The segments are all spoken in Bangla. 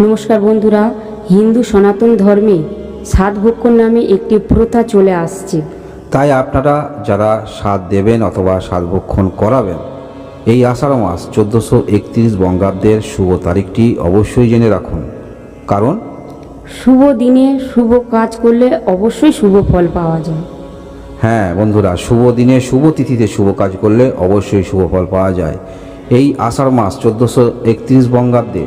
নমস্কার বন্ধুরা হিন্দু সনাতন ধর্মে সাতভক্ষণ নামে একটি প্রথা চলে আসছে। তাই আপনারা যারা স্বাদ দেবেন অথবা স্বাদভক্ষণ করাবেন এই আষাঢ় মাস চোদ্দোশো একত্রিশ বঙ্গাব্দের শুভ তারিখটি অবশ্যই জেনে রাখুন। কারণ? শুভ দিনে শুভ কাজ করলে অবশ্যই শুভ ফল পাওয়া যায়। হ্যাঁ বন্ধুরা শুভ দিনে শুভ তিথিতে শুভ কাজ করলে অবশ্যই শুভ ফল পাওয়া যায়। এই আষাঢ় মাস চোদ্দোশো একত্রিশ বঙ্গাব্দে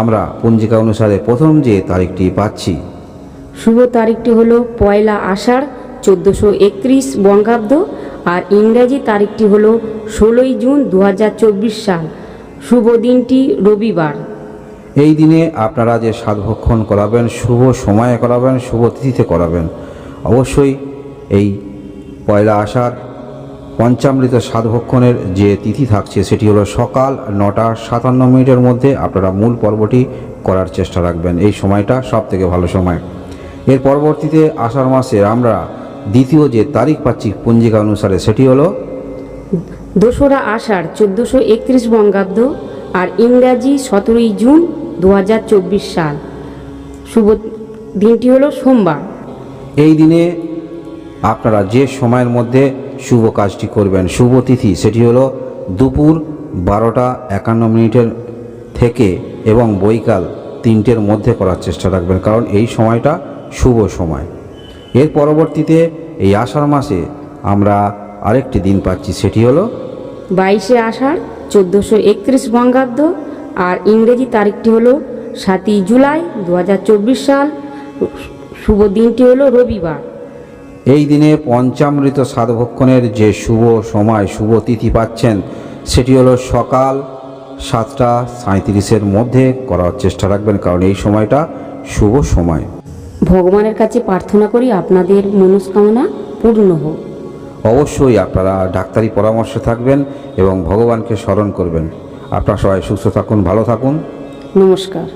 আমরা পঞ্জিকা অনুসারে প্রথম যে তারিখটি পাচ্ছি। শুভ তারিখটি হলো পয়লা আষাঢ় চোদ্দোশো একত্রিশ বঙ্গাব্দ আর ইংরেজি তারিখটি হলো ষোলোই জুন দু হাজার চব্বিশ সাল। শুভ দিনটি রবিবার। এই দিনে আপনারা যে সাধভক্ষণ করাবেন শুভ সময়ে করাবেন শুভ তিথিতে করাবেন অবশ্যই এই পয়লা আষাঢ় পঞ্চামৃত সাধভক্ষণের যে তিথি থাকছে সেটি হলো সকাল নটা সাতান্ন মিনিটের মধ্যে আপনারা মূল পর্বটি করার চেষ্টা রাখবেন। এই সময়টা সব থেকে ভালো সময়। এর পরবর্তীতে আষাঢ় মাসে আমরা দ্বিতীয় যে তারিখ পাচ্ছি পঞ্জিকা অনুসারে সেটি হলো দোসরা আষাঢ় চোদ্দোশো একত্রিশ বঙ্গাব্দ আর ইংরাজি সতেরোই জুন দু হাজার চব্বিশ সাল। শুভ দিনটি হলো সোমবার। এই দিনে আপনারা যে সময়ের মধ্যে শুভ কাজটি করবেন। শুভ তিথি, সেটি হলো দুপুর বারোটা একান্ন মিনিটের থেকে এবং বৈকাল তিনটের মধ্যে করার চেষ্টা রাখবেন, কারণ এই সময়টা শুভ সময়। এর পরবর্তীতে এই আষাঢ় মাসে আমরা আরেকটি দিন পাচ্ছি, সেটি হলো বাইশে আষাঢ়, চোদ্দোশো একত্রিশ বঙ্গাব্দ আর ইংরেজি তারিখটি হলো সাতই জুলাই দু হাজার চব্বিশ সাল। শুভ দিনটি হলো রবিবার। এই দিনে পঞ্চামৃত সাধভক্ষণের যে শুভ সময় শুভ তিথি পাচ্ছেন সেটি হলো সকাল সাতটা সাঁত্রিশের মধ্যে করার চেষ্টা রাখবেন কারণ এই সময়টা শুভ সময়। ভগবানের কাছে প্রার্থনা করি আপনাদের মনস্কামনা পূর্ণ হোক। অবশ্যই আপনারা ডাক্তারি পরামর্শে থাকবেন এবং ভগবানকে স্মরণ করবেন। আপনারা সবাই সুস্থ থাকুন ভালো থাকুন। নমস্কার।